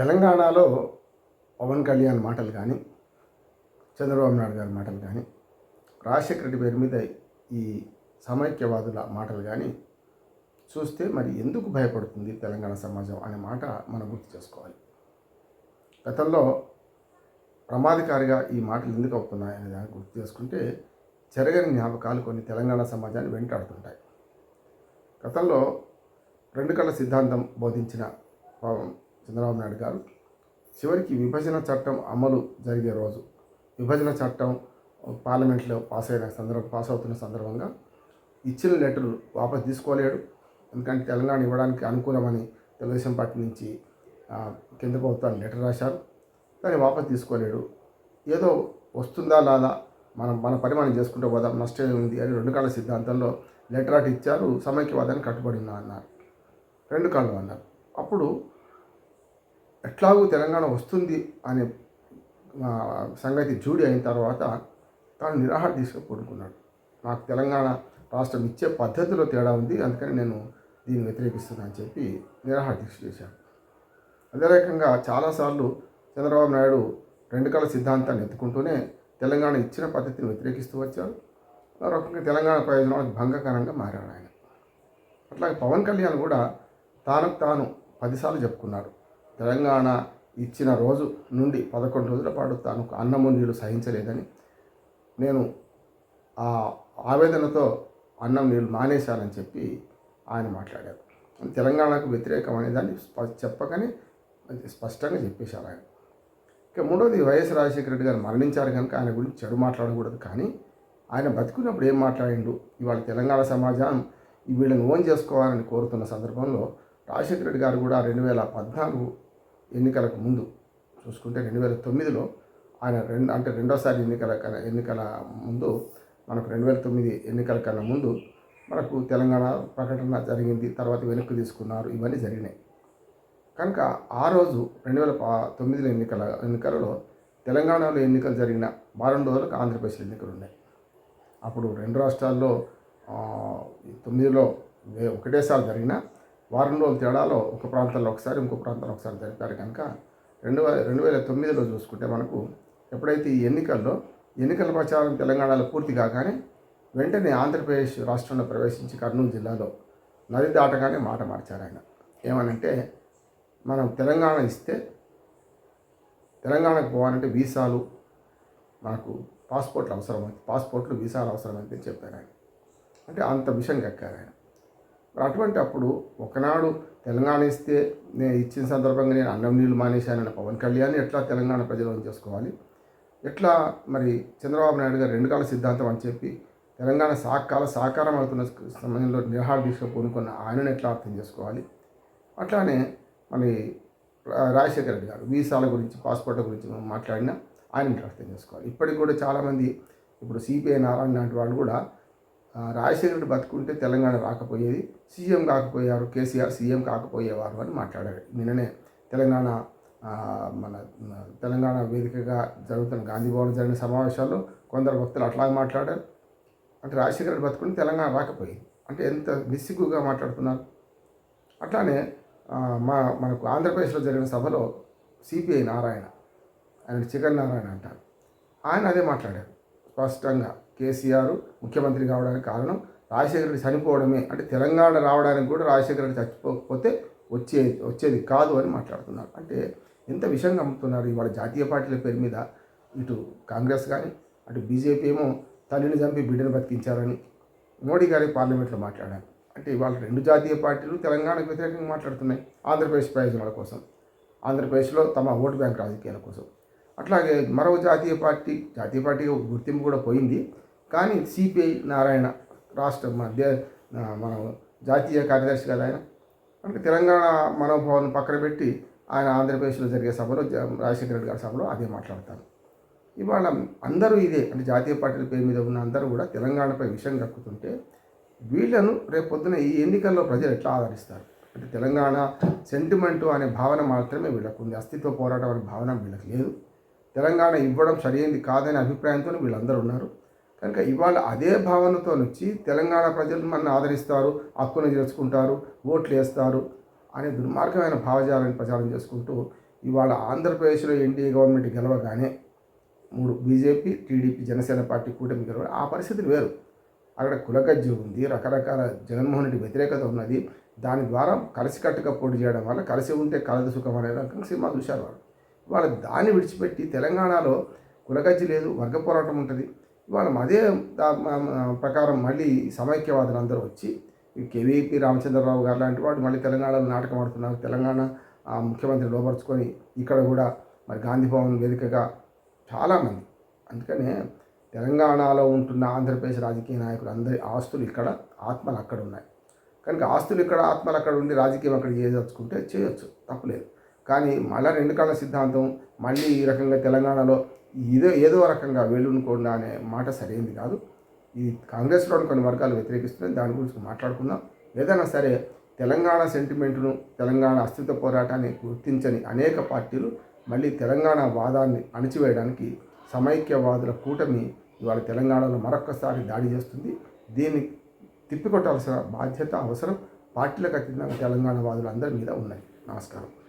తెలంగాణలో పవన్ కళ్యాణ్ మాటలు కానీ చంద్రబాబు నాయుడు గారి మాటలు కానీ రాజశేఖర రెడ్డి పేరు మీద ఈ సమైక్యవాదుల మాటలు కానీ చూస్తే మరి ఎందుకు భయపడుతుంది తెలంగాణ సమాజం అనే మాట మనం గుర్తు చేసుకోవాలి. గతంలో ప్రమాదకారిగా ఈ మాటలు ఎందుకు అవుతున్నాయి అనే దాన్ని గుర్తు చేసుకుంటే జరగని జ్ఞాపకాలు కొన్ని తెలంగాణ సమాజాన్ని వెంటాడుతుంటాయి. గతంలో రెండు కళ్ళ సిద్ధాంతం బోధించిన చంద్రబాబు నాయుడు గారు. చివరికి విభజన చట్టం అమలు జరిగే రోజు విభజన చట్టం పార్లమెంట్లో పాస్ అయిన సందర్భం పాస్ అవుతున్న సందర్భంగా ఇచ్చిన లెటర్ వాపసు తీసుకోలేడు. ఎందుకంటే తెలంగాణ ఇవ్వడానికి అనుకూలమని తెలుగుదేశం పార్టీ నుంచి కేంద్ర ప్రభుత్వాన్ని లెటర్ రాశారు. దాన్ని వాపసు తీసుకోలేడు. ఏదో వస్తుందా లాదా మనం మన పని మనం చేసుకుంటూ పోదాం నష్టం ఉంది అని రెండు కాళ్ళ సిద్ధాంతంలో లెటర్ అటు ఇచ్చారు. సమైక్యవాదాన్ని ఉన్నా అన్నారు. రెండు కాళ్ళు అన్నారు. అప్పుడు ఎట్లాగూ తెలంగాణ వస్తుంది అనే సంగతి జూడి అయిన తర్వాత తాను నిరాహార తీసుకు కోరుకున్నాడు. నాకు తెలంగాణ రాష్ట్రం ఇచ్చే పద్ధతిలో తేడా ఉంది అందుకని నేను దీన్ని వ్యతిరేకిస్తున్నాను అని చెప్పి నిరాహార దీక్ష చేశాను. అదే రకంగా చాలాసార్లు చంద్రబాబు నాయుడు రెండు కళ సిద్ధాంతాన్ని ఎత్తుకుంటూనే తెలంగాణ ఇచ్చిన పద్ధతిని వ్యతిరేకిస్తూ వచ్చారు. ఆ రకంగా తెలంగాణ ప్రయోజనాలకు భంగకరంగా మారాడు ఆయన. అట్లాగే పవన్ కళ్యాణ్ కూడా తాను తాను పదిసార్లు చెప్పుకున్నాడు. తెలంగాణ ఇచ్చిన రోజు నుండి పదకొండు రోజుల పాటు తాను అన్నము నీళ్ళు సహించలేదని నేను ఆ ఆవేదనతో అన్నం నీళ్ళు మానేశానని చెప్పి ఆయన మాట్లాడారు. తెలంగాణకు వ్యతిరేకం అనే దాన్ని స్ప- చెప్పకనే స్పష్టంగా చెప్పేశారు ఆయన. ఇక మూడవది వైఎస్ రాజశేఖర రెడ్డి గారు మరణించారు కనుక ఆయన గురించి చెడు మాట్లాడకూడదు కానీ ఆయన బతుకున్నప్పుడు ఏం మాట్లాడిండు? ఇవాళ తెలంగాణ సమాజం వీళ్ళని ఓన్ చేసుకోవాలని కోరుతున్న సందర్భంలో రాజశేఖర రెడ్డి గారు కూడా రెండు వేల పద్నాలుగు ఎన్నికలకు ముందు చూసుకుంటే రెండు వేల తొమ్మిదిలో ఆయన రెండు అంటే రెండోసారి ఎన్నికల కన్నా ఎన్నికల ముందు మనకు రెండు వేల తొమ్మిది ఎన్నికల కన్నా ముందు మనకు తెలంగాణ ప్రకటన జరిగింది తర్వాత వెనక్కి తీసుకున్నారు ఇవన్నీ జరిగినాయి. కనుక ఆ రోజు రెండు వేల తొమ్మిదిలో ఎన్నికల ఎన్నికలలో తెలంగాణలో ఎన్నికలు జరిగిన వారం రోజులకు ఆంధ్రప్రదేశ్ ఎన్నికలు ఉన్నాయి. అప్పుడు రెండు రాష్ట్రాల్లో తొమ్మిదిలో ఒకటేసారి జరిగిన వారం రోజుల తేడాలో ఒక ప్రాంతంలో ఒకసారి ఇంకో ప్రాంతంలో ఒకసారి జరిపారు కనుక రెండు వేల రెండు వేల తొమ్మిదిలో చూసుకుంటే మనకు ఎప్పుడైతే ఈ ఎన్నికల్లో ఎన్నికల ప్రచారం తెలంగాణలో పూర్తి కాగానే వెంటనే ఆంధ్రప్రదేశ్ రాష్ట్రంలో ప్రవేశించి కర్నూలు జిల్లాలో నది దాటగానే మాట మార్చారు ఆయన. ఏమనంటే మనం తెలంగాణ ఇస్తే తెలంగాణకు పోవాలంటే వీసాలు మనకు పాస్పోర్ట్లు అవసరం పాస్పోర్ట్లు వీసాలు అవసరమైతే చెప్పారు ఆయన. అంటే అంత విషయం కక్కారు ఆయన. అటువంటి అప్పుడు ఒకనాడు తెలంగాణ ఇస్తే నేను ఇచ్చిన సందర్భంగా నేను అన్నం నీళ్ళు మానేశానని పవన్ కళ్యాణ్ ఎట్లా తెలంగాణ ప్రజలను చేసుకోవాలి? ఎట్లా మరి చంద్రబాబు నాయుడు గారు రెండు కాల సిద్ధాంతం అని చెప్పి తెలంగాణ సాకాల సాకారం అవుతున్న సమయంలో నిరహార దీక్ష పూనుకున్న ఆయనను ఎట్లా అర్థం చేసుకోవాలి? అట్లానే మరి రాజశేఖర రెడ్డి గారు వీసాల గురించి పాస్పోర్ట్ల గురించి మనం మాట్లాడినా ఆయన అర్థం చేసుకోవాలి? ఇప్పటికి కూడా చాలామంది ఇప్పుడు సిపిఐ నారాయణ లాంటి వాళ్ళు కూడా రాజశేఖర రెడ్డి బతుకుంటే తెలంగాణ రాకపోయేది సీఎం కాకపోయారు కేసీఆర్ సీఎం కాకపోయేవారు అని మాట్లాడారు. నిన్ననే తెలంగాణ మన తెలంగాణ వేదికగా జరుగుతున్న గాంధీ భవన్ జరిగిన సమావేశాల్లో కొందరు భక్తులు అట్లాగే మాట్లాడారు. అంటే రాజశేఖర రెడ్డి బతుకుంటే తెలంగాణ రాకపోయింది. అంటే ఎంత నిస్సిగ్గుగా మాట్లాడుతున్నారు. అట్లానే మా మనకు ఆంధ్రప్రదేశ్లో జరిగిన సభలో సిపిఐ నారాయణ ఆయన చికెన్ నారాయణ అంటారు. ఆయన అదే మాట్లాడారు స్పష్టంగా. కేసీఆర్ ముఖ్యమంత్రి కావడానికి కారణం రాజశేఖర రెడ్డి చనిపోవడమే. అంటే తెలంగాణ రావడానికి కూడా రాజశేఖర రెడ్డి చచ్చిపోకపోతే వచ్చే వచ్చేది కాదు అని మాట్లాడుతున్నారు. అంటే ఎంత విషయంగా అమ్ముతున్నారు ఇవాళ జాతీయ పార్టీల పేరు మీద? ఇటు కాంగ్రెస్ కానీ అటు బీజేపీ ఏమో తల్లిని చంపి బిడ్డను బతికించారని మోడీ గారి పార్లమెంట్లో మాట్లాడారు. అంటే ఇవాళ రెండు జాతీయ పార్టీలు తెలంగాణకు వ్యతిరేకంగా మాట్లాడుతున్నాయి. ఆంధ్రప్రదేశ్ ప్రయోజనాల కోసం ఆంధ్రప్రదేశ్లో తమ ఓటు బ్యాంక్ రాజకీయాల కోసం. అట్లాగే మరో జాతీయ పార్టీ జాతీయ పార్టీ గుర్తింపు కూడా పోయింది. కానీ సిపిఐ నారాయణ రాష్ట్ర మధ్య మన జాతీయ కార్యదర్శి కదా ఆయన అంటే తెలంగాణ మనోభావం పక్కన పెట్టి ఆయన ఆంధ్రప్రదేశ్లో జరిగే సభలో జ- రాజశేఖర రెడ్డి గారి సభలో అదే మాట్లాడతారు. ఇవాళ అందరూ ఇదే అంటే జాతీయ పార్టీల పేరు మీద ఉన్న అందరూ కూడా తెలంగాణపై విషయం కక్కుతుంటే వీళ్ళను రేపు ఈ ఎన్నికల్లో ప్రజలు ఎట్లా ఆదరిస్తారు? అంటే తెలంగాణ సెంటిమెంటు అనే భావన మాత్రమే వీళ్ళకు ఉంది అస్తిత్వ పోరాటం అనే భావన వీళ్ళకి లేదు. తెలంగాణ ఇవ్వడం సరైనది కాదనే అభిప్రాయంతో వీళ్ళందరూ ఉన్నారు. కనుక ఇవాళ అదే భావనతో నుంచి తెలంగాణ ప్రజలు మన ఆదరిస్తారు హక్కును చేసుకుంటారు ఓట్లు వేస్తారు అనే దుర్మార్గమైన భావజాలాన్ని ప్రచారం చేసుకుంటూ ఇవాళ ఆంధ్రప్రదేశ్లో ఎన్డీఏ గవర్నమెంట్ గెలవగానే మూడు బీజేపీ టీడీపీ జనసేన పార్టీ కూటమి గెలవ ఆ పరిస్థితులు వేరు. అక్కడ కులగజ్జి ఉంది రకరకాల జగన్మోహన్ రెడ్డి వ్యతిరేకత ఉన్నది. దాని ద్వారా కలిసికట్టుగా పోటీ చేయడం వల్ల కలిసి ఉంటే కలదు సుఖం అనే రకంగా సినిమా చూశారు వాళ్ళు. ఇవాళ దాన్ని విడిచిపెట్టి తెలంగాణలో కులగజ్జి లేదు వర్గ పోరాటం ఉంటుంది. ఇవాళ అదే దా- ప్రకారం మళ్ళీ సమైక్యవాదులు అందరూ వచ్చి కేవీపీ రామచంద్రరావు గారు లాంటి వాడు మళ్ళీ తెలంగాణలో నాటకం ఆడుతున్నారు. తెలంగాణ ముఖ్యమంత్రి లోపరుచుకొని ఇక్కడ కూడా మరి గాంధీ భవన్ వేదికగా చాలామంది. అందుకనే తెలంగాణలో ఉంటున్న ఆంధ్రప్రదేశ్ రాజకీయ నాయకులు అందరి ఆస్తులు ఇక్కడ ఆత్మలు అక్కడ ఉన్నాయి. కనుక ఆస్తులు ఇక్కడ ఆత్మలు అక్కడ ఉండి రాజకీయం అక్కడ చేయదలుచుకుంటే చేయొచ్చు తప్పులేదు. కానీ మళ్ళీ రెండు కాళ్ళ సిద్ధాంతం మళ్ళీ ఈ రకంగా తెలంగాణలో ఇదే ఏదో రకంగా వేలునుకోండా అనే మాట సరైనది కాదు. ఈ కాంగ్రెస్లోని కొన్ని వర్గాలు వ్యతిరేకిస్తున్నాయి. దాని గురించి మాట్లాడుకుందాం. ఏదైనా సరే తెలంగాణ సెంటిమెంట్ను తెలంగాణ అస్తిత్వ పోరాటాన్ని గుర్తించని అనేక పార్టీలు మళ్ళీ తెలంగాణ వాదాన్ని అణిచివేయడానికి సమైక్యవాదుల కూటమి ఇవాళ తెలంగాణలో మరొక్కసారి దాడి చేస్తుంది. దీన్ని తిప్పికొట్టాల్సిన బాధ్యత అవసరం పార్టీలకు అతీతంగా తెలంగాణ వాదులందరి మీద ఉన్నాయి నమస్కారం.